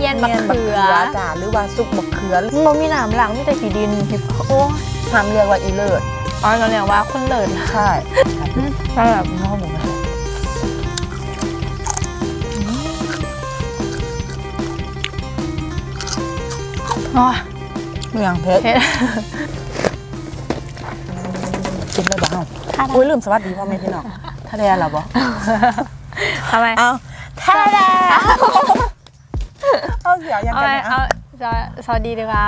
เย็นบักเขือจ้าหรือว่าซุปบักเขือมันมีหนามหลังมีแต่ขีดินเห็บโอ้ห้ามเรียกว่าอีเลิศอ๋อเราเนี่ยว่าคนเลิศใช่ก็แบบน้องหมูนะอ๋อเมืองเพชรเผ็ดกินเลยบ้างถ้าอุ้ยลืมสวัสดีพ่อแม่พี่น้องทะเลเหรอบ่ทำไม เอาทะเล เสียวยังเอากันไมเอาสวัสดีดีกว่า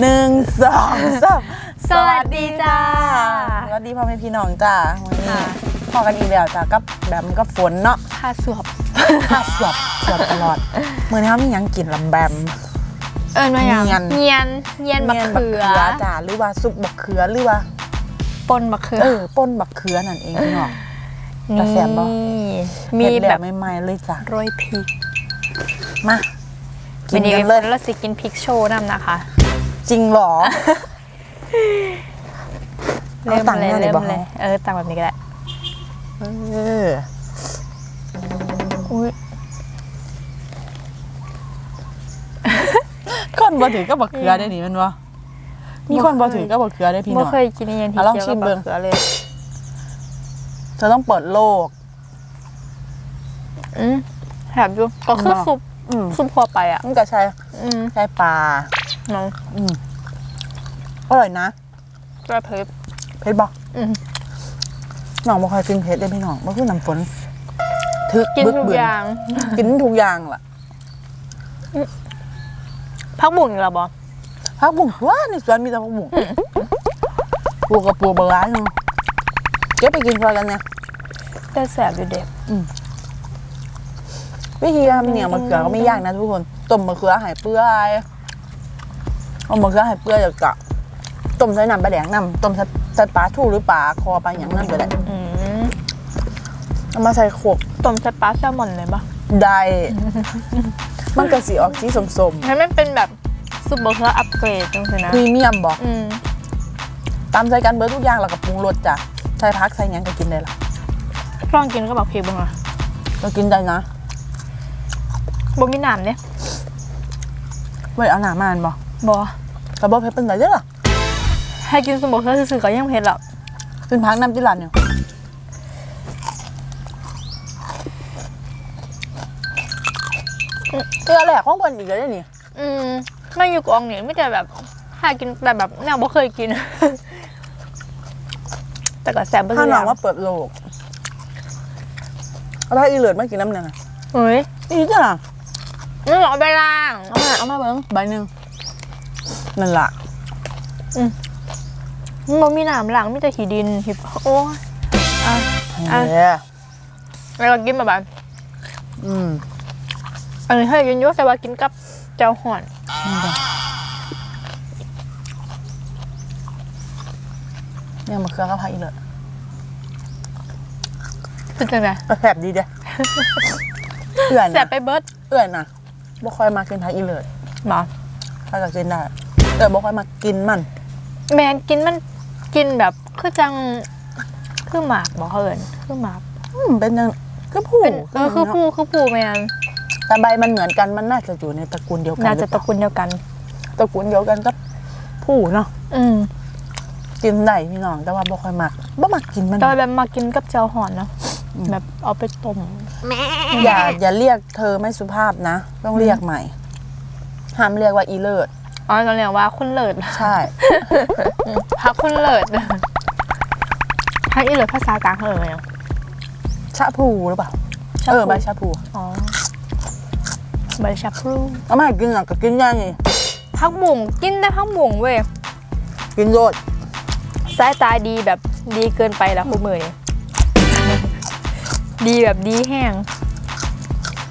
หนึ่งสองสามสวัสดีจ้าสวัสดีพ่อแม่พี่น้องจ้าวันนี้ค่ะ พอกันอีกแล้วจ้ากับแบบกับฝนเนาะผ้าสวบ ถ้าสวบสวบตลอดเมือนี้เขามีหยังกินลำแบม เอิญมาอย่างเนียน เนียนเนียนบักเขือจ้าหรือว่าซุปบักเขือหรือว่าปนบักเขือเออปนบักเขือนั่นเองพี่น้อง แต่แซ่บบ่ นี่มีเผ็ดแบบ ใหม่ๆเลยจ้ะโรยพริก มากิวันนนี้กันเลเลยยเราสิกินพริกโชว์นำนะคะ จริงเหรอ เอาเริ่มตังค์เลยเนี่ยเริ่มบอก เลยเออตังแบบนี้ก็ได้เอออุ้ยคนบ่ถือก็บักเขือได้นี่แมันวะมีคนบ่ถือก็บักเขือได้พี่น้ไม่องเคยกินอยังที่อะลองเกี่ยวชิกับมบัเบิ่กงเขือเลยเธอต้องเปิดโลก อืม แถบอยู่ก็คือบ่ซุปอืมซุปทั่วไปอะ มันก็ใช้อืมใช้ปลาน้องอืมอร่อยนะกระเพริบเผ็ดบ่อืมน้องบ่ค่อยกินเผ็ดได้พี่น้องบ่คือน้ำฝนทึกกินบึกทุกเบือย่างกินทุกอย่างล่ะพักบุ่งอีกแล้วบอผักบุ้งว้าในสวนมีแต่ผักบุ้งปลูกกับปลูกบางร้านนึงเก็บไปกินพอกันเนี่ยแต่แสบอยู่เด็ก วิธีทำเหนียวมะเขือก็ไม่ยากนะทุกคนต้มมะเขือใหายเปื่อยเอามะเขือใหายเปื่อยแล้วก็ต้มใส่น้ำปลาแดงน้ำต้มใส่ใส่ปลาทูหรือปลาคอปลาอย่างนั้นก็ได้อืมเอามาใส่โขกต้มใส่ปลาแซลมอนเลยปะได้ มันก็สีออกสีสมให้มันเป็นแบบซุปเปอร์เขืออัปเกรดจังสินะๆพรีเมียมบอกอืมตามใส่กันเบิร์ทุกอย่างแล้วก็ปรุงรสจ้ะใส่พักใส่หยังก็กินได้ละลองกินก็แบบเพลบ้างอะก็กินได้นะ บ่มีน้ำเนี่ยไว้เอาหนามานบอกบอกระบอกเพชรเป็นไรเด้อล่ะให้กินซุปเปอร์เขือซื่อๆก็ยังเผ็ดหรอกเป็นพักน้ำจิรันเนี่ยเออแหละของคนอีกแล้วนี่อืมไม่อยู่กองเนี่ยไม่แต่แบบหากินแต่แบบแนวบ่เคยกิน แต่ก็แซ่บเบ่ถ้าอน้ย่าองงว่าเปิดโลกเอาถ้าอีเลิศมากินน้ำหนึ่งอะเฮ้ยอีจ้ะ นี่เอาไปล้างเอามาเอามาเบิ้งใบหนึ่งนั่นล่ะมันมีน้ำหลังมีแต่ขี้ดินหิบโอ้ยอะอะเย้แล้วก็กินแบบอืมอันนี้ให้กินเยอะแต่ว่ากินกับเจ้าห่อนนี่จ้ะเนี่ยมะเขือกับผักอีเลิศเป็นจังไงก็แซ่บดีเด้เอื่อยแซ่บนะไปเบิร์ดเอื่อยนะ บ่ค่อยมากินผักอีเลิศหมอถ้าก็กินได้เอื่อยบ่ค่อยมากินมัน แมนกินมันกินแบบคือจังคือหมากบอกเขาเอินคือหมากอืมเป็นยังก็ผู้เป็นเออคือผู้คือผู้แมนแต่ใบมันเหมือนกันมันน่าจะอยู่ในตระกูลเดียวกันน่าจะหตรือระเปล่กูลเดียวกัน ตระกูลเดียวกันก็ผู้เนาะอืมกินได้พี่น้องแต่ว่าบ่ค่อยมักบ่มักกินมันก็แบบมากินกับเจ้าห่อนเนาะแบบเอาไปต้ม อย่าอย่าเรียกเธอไม่สุภาพนะ ต้องเรียกใหม่ ห้ามเรียกว่าอีเลิศอ๋อเราเรียกว่าคุณเลิศใช่พักคุณเลิศพักอีเลิศภาษากลางเขาเรียกว่าไงชะพูหรือเปล่าชะพูเออใบชะพูอ๋อใบชะพลูเอามาให้กินหนักก็กินได้นี่พักบุ่งกินได้พักบุ่งเว้ยกินโลดสายตาดีแบบดีเกินไปแล้วคุณมือนี่ ดีแบบดีแห้ง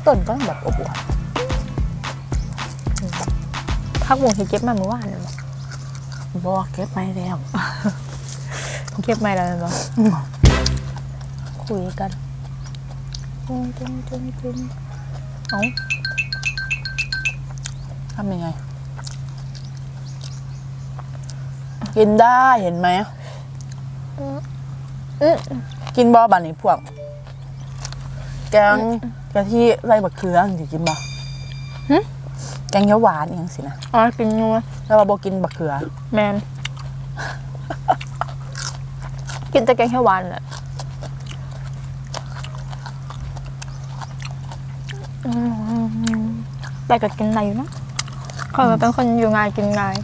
ต้นก็แบบอบอวลพักบุ่งที่เก็บมาเมื่อวานน่ะบ่บ่เก็บไม่แล้วเก็บมาแล้วเนาะอืมคุยกันจุ้งจุ้งจุ้งจุ้งเอ้าทำยังไง กินได้เห็นไหมอื้อกินบ่บันนี้พวก แกงกะทิไรบักเขือสิกินบ่หึ แกงเขียวหวานอหยังสินะอ๋อกินนัวแล้วว่าบ่กินบักเขือ แมน กินแต่แกงเขียวหวานแหละอืมแต่ก็กินไหนอยู่นะเขาเป็นคนอยู่ง่ายกินง่าย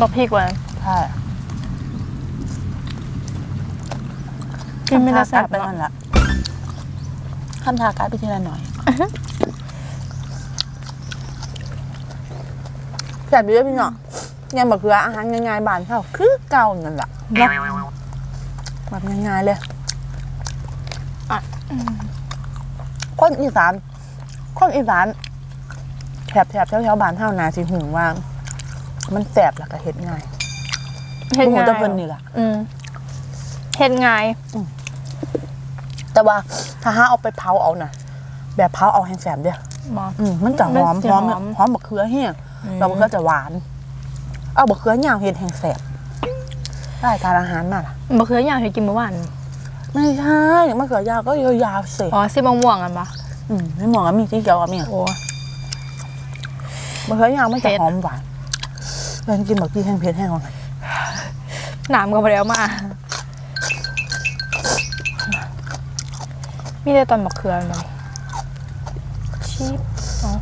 บอกพี่กว่าใช่กินไม่ได้แซ่บไปเนาะนั่นละคำทาการดไปทีละหน่อยแซ่บดีด้วยพี่น้องยังบักเขืออาหารง่ายๆบ้านเฮาคือเก่านั่นล่ะเนาะแบบง่ายๆเลยอะคนอีสานคนอีสานแถบแถบแถวแถวๆบ้านเฮานาสิหูว่ามันแสบแล้วก็เฮ็ดง่าย เฮ็ดหูง่ายแตะเพิ่นนี่ล่ะ อืมเฮ็ดง่าย แต่ว่าถ้าหาเอาไปเผาเอาน่ะแบบเผาเอาแห้งแสบเด้อหมออืมมันจะหอมมันจะหอมหอม หอมบักเขือแห้งอืมแล้วบักเขือจะหวาน เอาบักเขือยาวเฮ็ดแห้งแสบได้ทานอาหารมาล่ะบะเขือยาวที่กินเมื่อวานไม่ใช่มะเขือยาวก็ยาวๆสิอ๋อสีม่วงๆกันปะอืมไม่มองว่ามีที่เกี่ยวกับมีโอ้ มะเขือยาวมันจะเผ็ด หอมหวานเพิ่นกินบักพี่แห้งเผ็ดแห้งว่าไง หนามก็ไปแล้วมา มีแต่ตอนบะเขือมาชีพเอา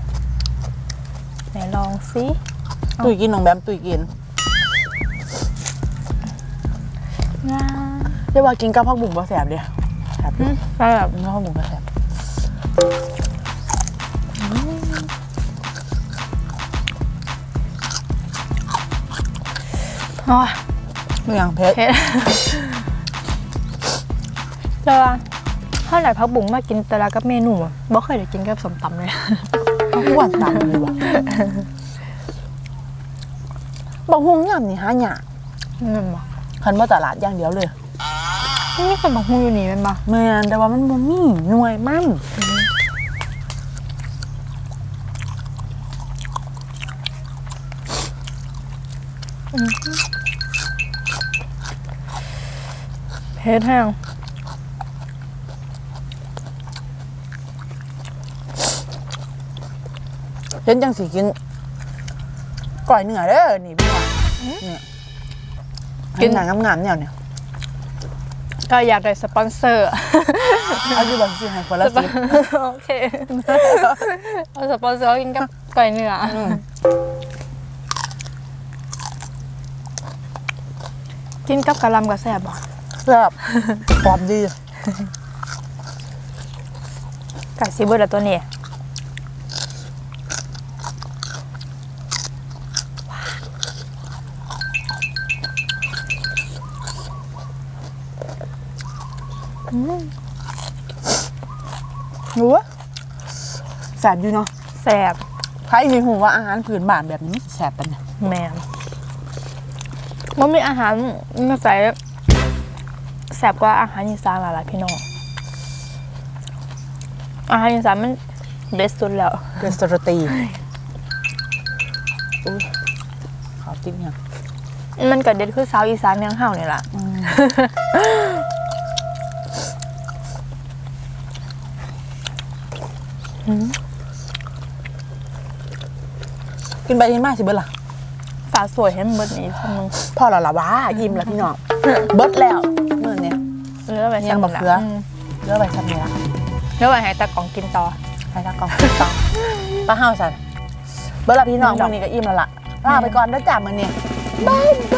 ไหนลองสิตุยกินน้องแบมตุยกินงาเรียกว่ากินกับผักบุ้งบ่แสบเด้แสบอืมไปแบบกินกับผักบุ้งบ่แสบโอ้ย เมืองเพชรเผ็ดแล้วว่าถ้าไหนพักบุ๋งมากินแต่ละกับเมนูอะบ่เคยได้กินกับสมตำเลยเขาหวานตามเลยว่ะบางฮวงยำนี่หายากนั่นบ่คันว่าตลาดอย่างเดียวเลยนี่คนบักฮุงอยู่นี่แมันบ่ แม่นแต่ว่ามันบ่มีหน่วยมัน ผ็ดแห้งเห็นจังสิกินก่อยเนื้อเด้อนี่พี่ว่าเนี่ยกินหนังงามๆแนวเนี่ยก็อยากได้สปอนเซอร์ เอาอยู่บ่สิให้คนละสปอสินโอเค เอาสปอนเซอร์กินกับไก่เนื้ออกินกับกะหล่ำกับแซ่บบ่แซ่บหอมดีไก่ซีเบิร์ดตัวนี้รู้ว่าแซ่บอยู่เนาะแซ่บใครสิฮู้ว่าอาหารพื้นบ้านแบบนี้มันสิแซ่บปานใดแมนมันมีอาหารมาใส่ แซ่บกว่าอาหารอีสานหลายๆพี่น้องอาหารอีสานมันเบสสุดแล้วเป็นสตรตีอุ้ยขอติ๊กเนี่ยมันก็เด็ดคือสาวอีสานเมียงเฮานี่แหละกินไปกินมาสิเบิดล่ะฝาสวยให้มันเบิดนี้คำนึงพอแล้วล่ะว่าอิ่มแล้วพี่น้อง เบิดแล้วมื้ อเนี้ยเนื้อไปยังซ้ำบักเขือมเหลือไปซ้ำนี่ละเนื้อไปให้ตากล่องกินต่อให้ตากล้องต่อป้าเฮาสั่นเบิดละพี่น้องเบิดแล้วมื้อนี้ก็อิ่มแล้วล่ะลาไปก่อนเด้อจ้ามื้อนี้บ๊ายบา